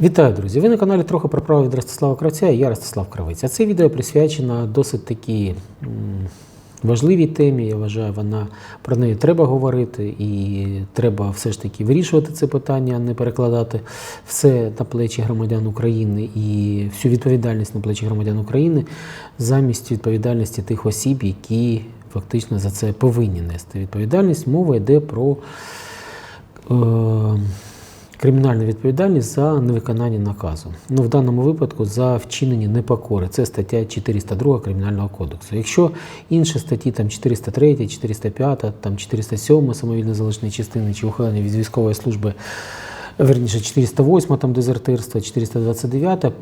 Вітаю, друзі! Ви на каналі трохи про право від Ростислава Кравця і я Ростислав Кравець. А це відео присвячено досить такій важливій темі. Я вважаю, вона про неї треба говорити, і треба все ж таки вирішувати це питання, а не перекладати все на плечі громадян України і всю відповідальність на плечі громадян України замість відповідальності тих осіб, які фактично за це повинні нести відповідальність. Мова йде про. Е, Кримінальна відповідальність за невиконання наказу. Ну, в даному випадку за вчинення непокори. Це стаття 402 Кримінального кодексу. Якщо інші статті, там 403, 405, там 407 самовільне залишення частини чи ухилення від військової служби, верніше 408 там дезертирство, 429 е,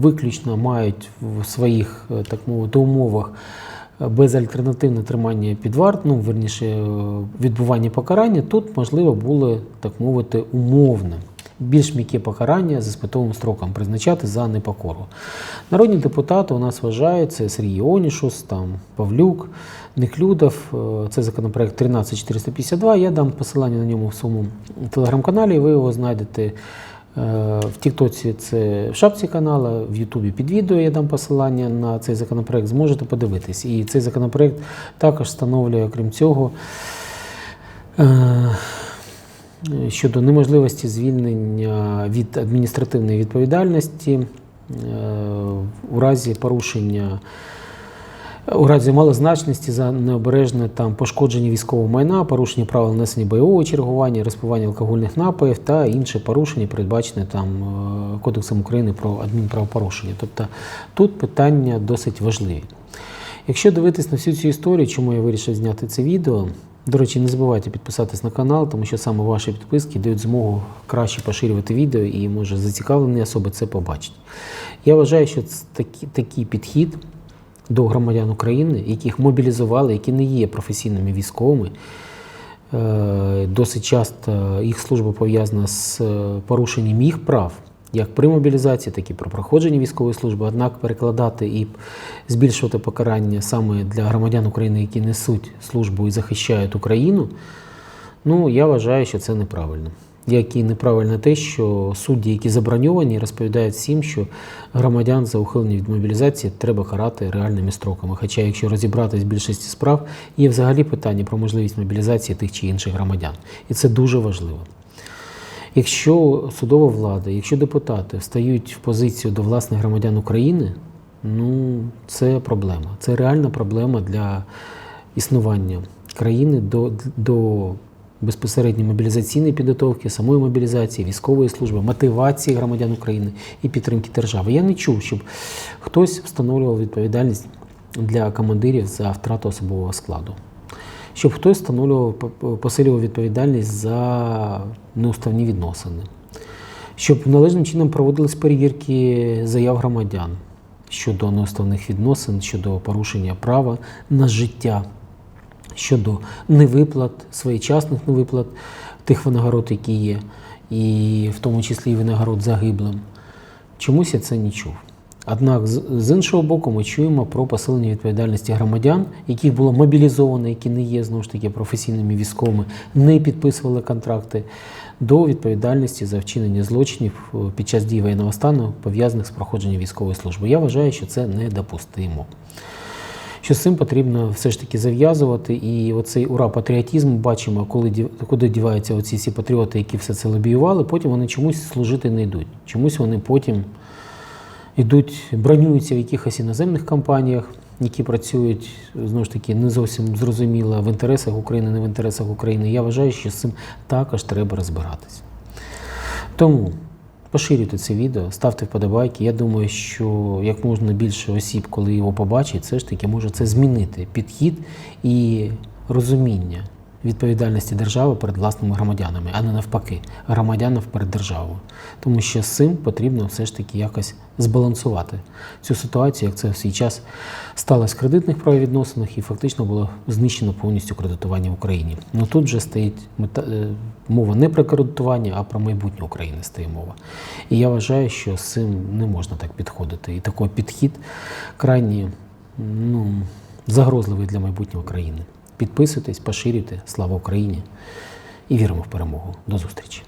виключно мають в своїх, е, так мовити, умовах безальтернативне тримання під варт, ну, верніше, е, відбування покарання, тут можливо було, так мовити, умовно. Більш м'яке покарання з іспитовим строком призначати за непокору. Народні депутати у нас вважають, це Сергій Онішус, там, Павлюк, Неклюдов, е, це законопроект 13452. Я дам посилання на ньому в своєму телеграм-каналі, ви його знайдете в Тіктоці це в шапці каналу, в Ютубі під відео я дам посилання на цей законопроект, зможете подивитись. І цей законопроект також встановлює, окрім цього, е, щодо неможливості звільнення від адміністративної відповідальності е, у разі порушення. У разі малозначності за необережне там пошкодження військового майна, порушення правил несення бойового чергування, розпивання алкогольних напоїв та інші порушення, передбачені там е, Кодексом України про адмінправопорушення. Тобто тут питання досить важливі. Якщо дивитись на всю цю історію, чому я вирішив зняти це відео, до речі, не забувайте підписатись на канал, тому що саме ваші підписки дають змогу краще поширювати відео і може зацікавлені особи це побачать. Я вважаю, що це такий, такий підхід до громадян України, яких мобілізували, які не є професійними військовими. Е, Досить часто їх служба пов'язана з е, порушенням їх прав, як при мобілізації, так і при проходженні військової служби. Однак перекладати і збільшувати покарання саме для громадян України, які несуть службу і захищають Україну, ну я вважаю, що це неправильно. Як і неправильно те, що судді, які заброньовані, розповідають всім, що громадян за ухилення від мобілізації треба карати реальними строками. Хоча, якщо розібратись в більшості справ, є взагалі питання про можливість мобілізації тих чи інших громадян. І це дуже важливо. Якщо судова влада, якщо депутати встають в позицію до власних громадян України, ну це проблема. Це реальна проблема для існування країни до, до безпосередньо мобілізаційної підготовки, самої мобілізації, військової служби, мотивації громадян України і підтримки держави. Я не чув, щоб хтось встановлював відповідальність для командирів за втрату особового складу. Щоб хтось встановлював, посилював відповідальність за неуставні відносини, щоб належним чином проводились перевірки заяв громадян щодо неуставних відносин, щодо порушення права на життя щодо невиплат, своєчасних невиплат тих винагород, які є, і в тому числі і винагород загиблим. Чомусь я це не чув. Однак, з іншого боку, ми чуємо про посилення відповідальності громадян, яких було мобілізовано, які не є знову ж таки професійними військовими, не підписували контракти, до відповідальності за вчинення злочинів е, під час дії воєнного стану, пов'язаних з проходженням військової служби. Я вважаю, що це недопустимо що з цим потрібно все ж таки зав'язувати. І оцей ура патріотизм бачимо, коли куди діваються оці всі патріоти, які все це лобіювали, потім вони чомусь служити не йдуть. Чомусь вони потім йдуть, бронюються в якихось іноземних компаніях, які працюють знову ж таки не зовсім зрозуміло в інтересах України, не в інтересах України. Я вважаю, що з цим також треба розбиратися. Тому поширюйте це відео, ставте вподобайки. Я думаю, що як можна більше осіб, коли його побачить, все ж таки може це змінити підхід і розуміння відповідальності держави перед власними громадянами, а не навпаки, громадянів перед державою. Тому що з цим потрібно все ж таки якось збалансувати цю ситуацію, як це в свій час сталося в кредитних правовідносинах і фактично було знищено повністю кредитування в Україні. Ну тут вже стоїть мета, е, мова не про кредитування, а про майбутнє України стає мова. І я вважаю, що з цим не можна так підходити. І такий підхід крайні ну, загрозливий для майбутнього країни. Підписуйтесь, поширюйте. Слава Україні! І віримо в перемогу. До зустрічі!